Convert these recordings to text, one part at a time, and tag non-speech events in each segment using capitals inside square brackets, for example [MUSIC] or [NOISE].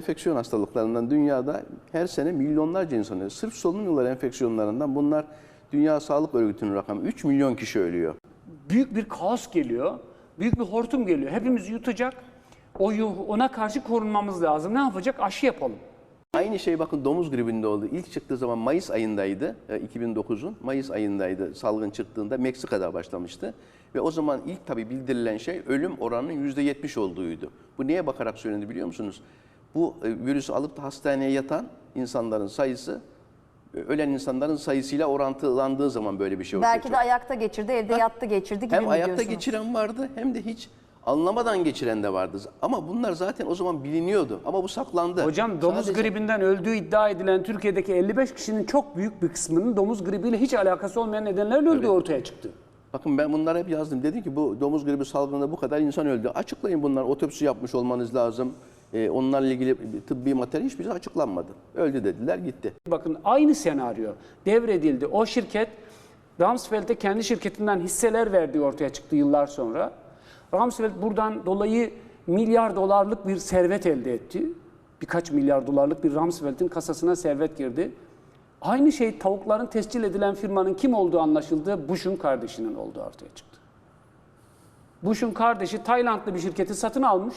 enfeksiyon hastalıklarından dünyada her sene milyonlarca insan ölüyor. Sırf solunum yolları enfeksiyonlarından bunlar Dünya Sağlık Örgütü'nün rakamı 3 milyon kişi ölüyor. Büyük bir kaos geliyor. Büyük bir hortum geliyor. Hepimizi yutacak. O ona karşı korunmamız lazım. Ne yapacak? Aşı yapalım. Aynı şey bakın domuz gribinde oldu. İlk çıktığı zaman Mayıs ayındaydı. e, 2009'un Mayıs ayındaydı salgın çıktığında Meksika'da başlamıştı. Ve o zaman ilk tabii bildirilen şey ölüm oranının %70 olduğuydu. Bu neye bakarak söylendi biliyor musunuz? Bu e, virüsü alıp da hastaneye yatan insanların sayısı e, ölen insanların sayısıyla orantılandığı zaman böyle bir şey ortaya Belki de ayakta geçirdi, evde yattı geçirdi gibi hem ayakta diyorsunuz? geçiren vardı hem de hiç anlamadan geçiren de vardı. Ama bunlar zaten o zaman biliniyordu. Ama bu saklandı. Hocam domuz Sadece- gribinden öldüğü iddia edilen Türkiye'deki 55 kişinin çok büyük bir kısmının domuz gribiyle hiç alakası olmayan nedenlerle öldüğü ortaya çıktı. Bakın ben bunları hep yazdım. Dedim ki bu domuz gribi salgınında bu kadar insan öldü. Açıklayın bunlar. Otopsi yapmış olmanız lazım. Ee, onlarla ilgili tıbbi materyal hiçbir şey açıklanmadı. Öldü dediler gitti. Bakın aynı senaryo devredildi. O şirket Rumsfeld'e kendi şirketinden hisseler verdiği ortaya çıktı yıllar sonra. Rumsfeld buradan dolayı milyar dolarlık bir servet elde etti. Birkaç milyar dolarlık bir Rumsfeld'in kasasına servet girdi. Aynı şey tavukların tescil edilen firmanın kim olduğu anlaşıldı. Bush'un kardeşinin olduğu ortaya çıktı. Bush'un kardeşi Taylandlı bir şirketi satın almış.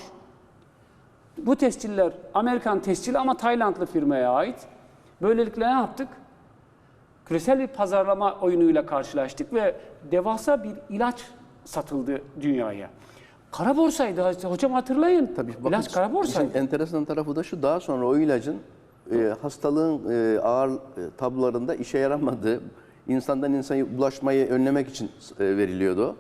Bu tesciller Amerikan tescili ama Taylandlı firmaya ait. Böylelikle ne yaptık? Küresel bir pazarlama oyunuyla karşılaştık ve devasa bir ilaç satıldı dünyaya. Kara borsaydı hocam hatırlayın. Tabii bakın, İlaç kara borsaydı. enteresan tarafı da şu. Daha sonra o ilacın e, hastalığın e, ağır e, tablolarında işe yaramadığı, insandan insana bulaşmayı önlemek için e, veriliyordu.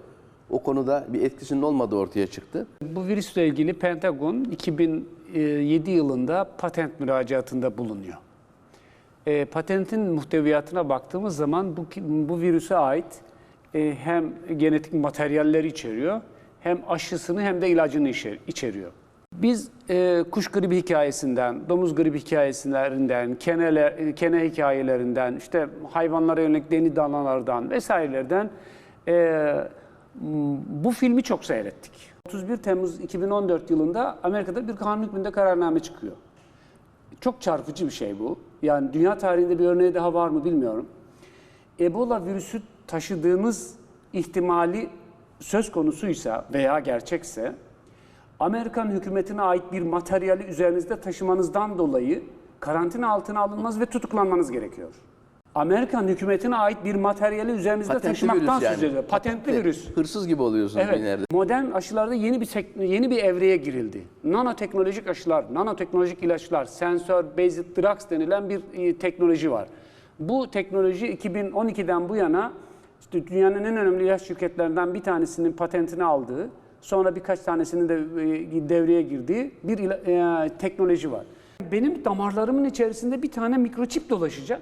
O konuda bir etkisinin olmadığı ortaya çıktı. Bu virüsle ilgili Pentagon 2007 yılında patent müracaatında bulunuyor. E, patentin muhteviyatına baktığımız zaman bu, bu virüse ait e, hem genetik materyalleri içeriyor, hem aşısını hem de ilacını içer- içeriyor. Biz e, kuş gribi hikayesinden, domuz gribi hikayelerinden, keneler, e, kene hikayelerinden, işte hayvanlara yönelik deni danalardan vesairelerden e, bu filmi çok seyrettik. 31 Temmuz 2014 yılında Amerika'da bir kanun hükmünde kararname çıkıyor. Çok çarpıcı bir şey bu. Yani dünya tarihinde bir örneği daha var mı bilmiyorum. Ebola virüsü taşıdığımız ihtimali söz konusuysa veya gerçekse Amerikan hükümetine ait bir materyali üzerinizde taşımanızdan dolayı karantina altına alınmaz ve tutuklanmanız gerekiyor. Amerikan hükümetine ait bir materyali üzerinizde Patentli taşımaktan virüs söz ediyor. Patentli virüs. Hırsız gibi oluyorsunuz bir Evet. yerde. Modern aşılarda yeni bir tek- yeni bir evreye girildi. Nanoteknolojik aşılar, nanoteknolojik ilaçlar, sensör based drugs denilen bir e, teknoloji var. Bu teknoloji 2012'den bu yana işte dünyanın en önemli ilaç şirketlerinden bir tanesinin patentini aldığı, sonra birkaç tanesinin de e, devreye girdiği bir ila- e, teknoloji var. Benim damarlarımın içerisinde bir tane mikroçip dolaşacak.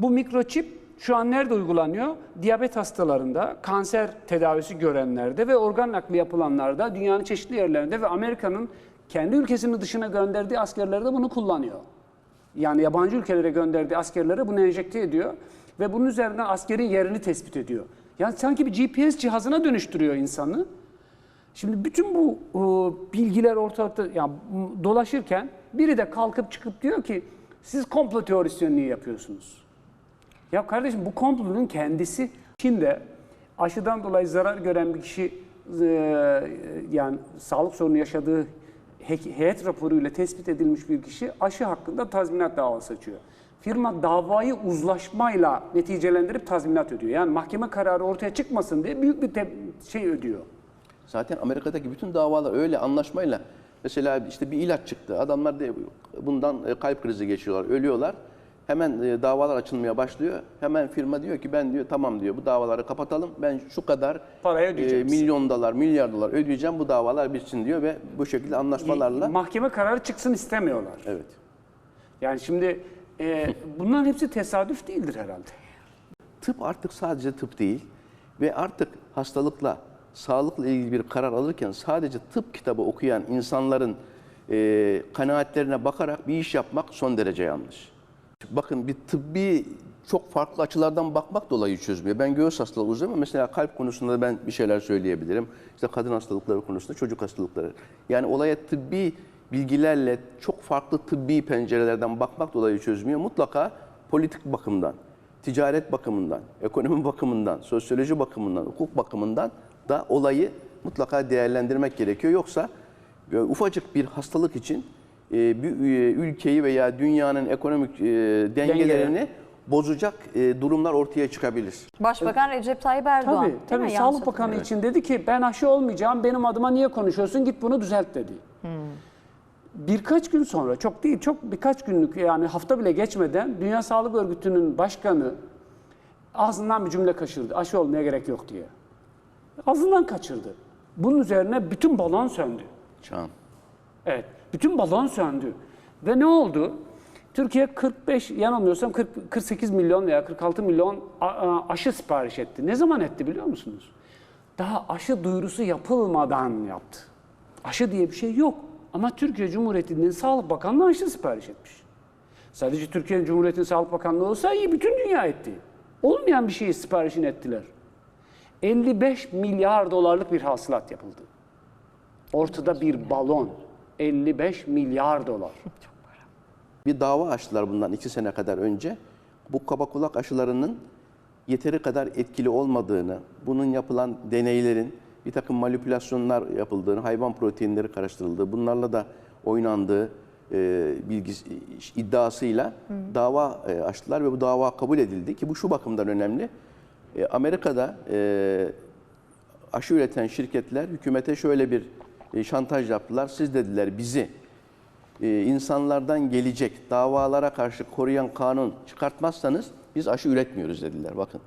Bu mikroçip şu an nerede uygulanıyor? Diyabet hastalarında, kanser tedavisi görenlerde ve organ nakli yapılanlarda, dünyanın çeşitli yerlerinde ve Amerika'nın kendi ülkesinin dışına gönderdiği askerler de bunu kullanıyor. Yani yabancı ülkelere gönderdiği askerlere bunu enjekte ediyor ve bunun üzerinden askerin yerini tespit ediyor. Yani sanki bir GPS cihazına dönüştürüyor insanı. Şimdi bütün bu e, bilgiler ortalıkta yani dolaşırken biri de kalkıp çıkıp diyor ki siz komplo teorisyenliği yapıyorsunuz. Ya kardeşim bu komplonun kendisi Çin'de aşıdan dolayı zarar gören bir kişi e, yani sağlık sorunu yaşadığı he- heyet raporuyla tespit edilmiş bir kişi aşı hakkında tazminat davası açıyor. Firma davayı uzlaşmayla neticelendirip tazminat ödüyor. Yani mahkeme kararı ortaya çıkmasın diye büyük bir şey ödüyor. Zaten Amerika'daki bütün davalar öyle anlaşmayla. Mesela işte bir ilaç çıktı. Adamlar de bundan e, kalp krizi geçiyorlar, ölüyorlar. Hemen e, davalar açılmaya başlıyor. Hemen firma diyor ki ben diyor tamam diyor bu davaları kapatalım. Ben şu kadar e, Parayı ödeyeceksiniz. milyon dolar, milyar dolar ödeyeceğim bu davalar bitsin diyor ve bu şekilde anlaşmalarla. Mahkeme kararı çıksın istemiyorlar. Evet. Yani şimdi e, bunların hepsi tesadüf değildir herhalde. Tıp artık sadece tıp değil ve artık hastalıkla, sağlıkla ilgili bir karar alırken sadece tıp kitabı okuyan insanların e, kanaatlerine bakarak bir iş yapmak son derece yanlış. Bakın bir tıbbi çok farklı açılardan bakmak da olayı çözmüyor. Ben göğüs hastalığı uzmanıyım mesela kalp konusunda da ben bir şeyler söyleyebilirim. İşte kadın hastalıkları konusunda çocuk hastalıkları. Yani olaya tıbbi bilgilerle çok farklı tıbbi pencerelerden bakmak dolayı çözmüyor. Mutlaka politik bakımdan, ticaret bakımından, ekonomi bakımından, sosyoloji bakımından, hukuk bakımından da olayı mutlaka değerlendirmek gerekiyor. Yoksa e, ufacık bir hastalık için bir e, ülkeyi veya dünyanın ekonomik e, dengelerini bozacak e, durumlar ortaya çıkabilir. Başbakan Recep Tayyip Erdoğan. Tabii, değil mi? tabii. Yanlış Sağlık Bakanı hatırlamıyorum. için dedi ki ben aşı olmayacağım, benim adıma niye konuşuyorsun, git bunu düzelt dedi. Birkaç gün sonra, çok değil, çok birkaç günlük yani hafta bile geçmeden Dünya Sağlık Örgütü'nün başkanı ağzından bir cümle kaçırdı. Aşı olmaya gerek yok diye. Ağzından kaçırdı. Bunun üzerine bütün balon söndü. Çağın. Evet. Bütün balon söndü. Ve ne oldu? Türkiye 45, yanılmıyorsam 40, 48 milyon veya 46 milyon aşı sipariş etti. Ne zaman etti biliyor musunuz? Daha aşı duyurusu yapılmadan yaptı. Aşı diye bir şey yok. Ama Türkiye Cumhuriyeti'nin Sağlık Bakanlığı aşı sipariş etmiş. Sadece Türkiye Cumhuriyeti'nin Sağlık Bakanlığı olsa iyi bütün dünya etti. Olmayan bir şeyi siparişini ettiler. 55 milyar dolarlık bir hasılat yapıldı. Ortada bir balon. 55 milyar dolar. [LAUGHS] Bir dava açtılar bundan iki sene kadar önce. Bu kaba kulak aşılarının yeteri kadar etkili olmadığını, bunun yapılan deneylerin bir takım manipülasyonlar yapıldığını, hayvan proteinleri karıştırıldığı, bunlarla da oynandığı e, bilgisi, iddiasıyla dava e, açtılar ve bu dava kabul edildi ki bu şu bakımdan önemli. E, Amerika'da e, aşı üreten şirketler hükümete şöyle bir e, şantaj yaptılar. Siz dediler bizi e, insanlardan gelecek davalara karşı koruyan kanun çıkartmazsanız biz aşı üretmiyoruz dediler bakın.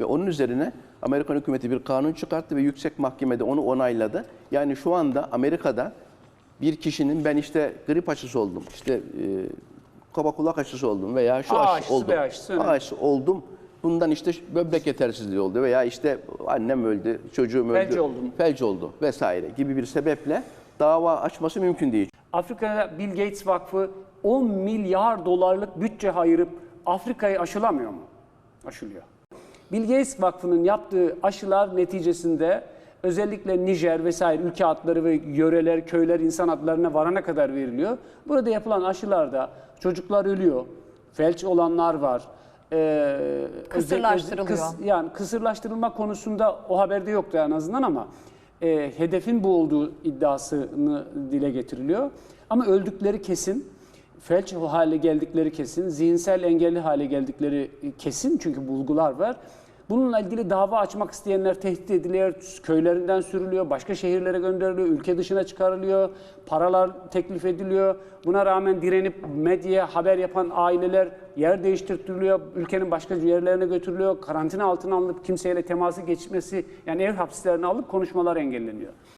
Ve onun üzerine Amerikan hükümeti bir kanun çıkarttı ve yüksek mahkemede onu onayladı. Yani şu anda Amerika'da bir kişinin ben işte grip aşısı oldum, işte e, kaba kulak aşısı oldum veya şu aşı aşısı, oldum. Aşısı, aşısı oldum. Bundan işte böbrek yetersizliği oldu veya işte annem öldü, çocuğum öldü. Felç oldum. Felç oldu vesaire gibi bir sebeple dava açması mümkün değil. Afrika'da Bill Gates Vakfı 10 milyar dolarlık bütçe ayırıp Afrika'yı aşılamıyor mu? Aşılıyor. Bill Gates Vakfı'nın yaptığı aşılar neticesinde özellikle Nijer vesaire ülke adları ve yöreler, köyler, insan adlarına varana kadar veriliyor. Burada yapılan aşılarda çocuklar ölüyor, felç olanlar var. Özellikle- Kısırlaştırılıyor. kıs- yani kısırlaştırılma konusunda o haberde yoktu en azından ama e, hedefin bu olduğu iddiasını dile getiriliyor. Ama öldükleri kesin, felç hale geldikleri kesin, zihinsel engelli hale geldikleri kesin çünkü bulgular var. Bununla ilgili dava açmak isteyenler tehdit ediliyor, köylerinden sürülüyor, başka şehirlere gönderiliyor, ülke dışına çıkarılıyor, paralar teklif ediliyor. Buna rağmen direnip medyaya haber yapan aileler yer değiştirtiliyor, ülkenin başka yerlerine götürülüyor, karantina altına alınıp kimseyle teması geçmesi, yani ev hapislerine alıp konuşmalar engelleniyor.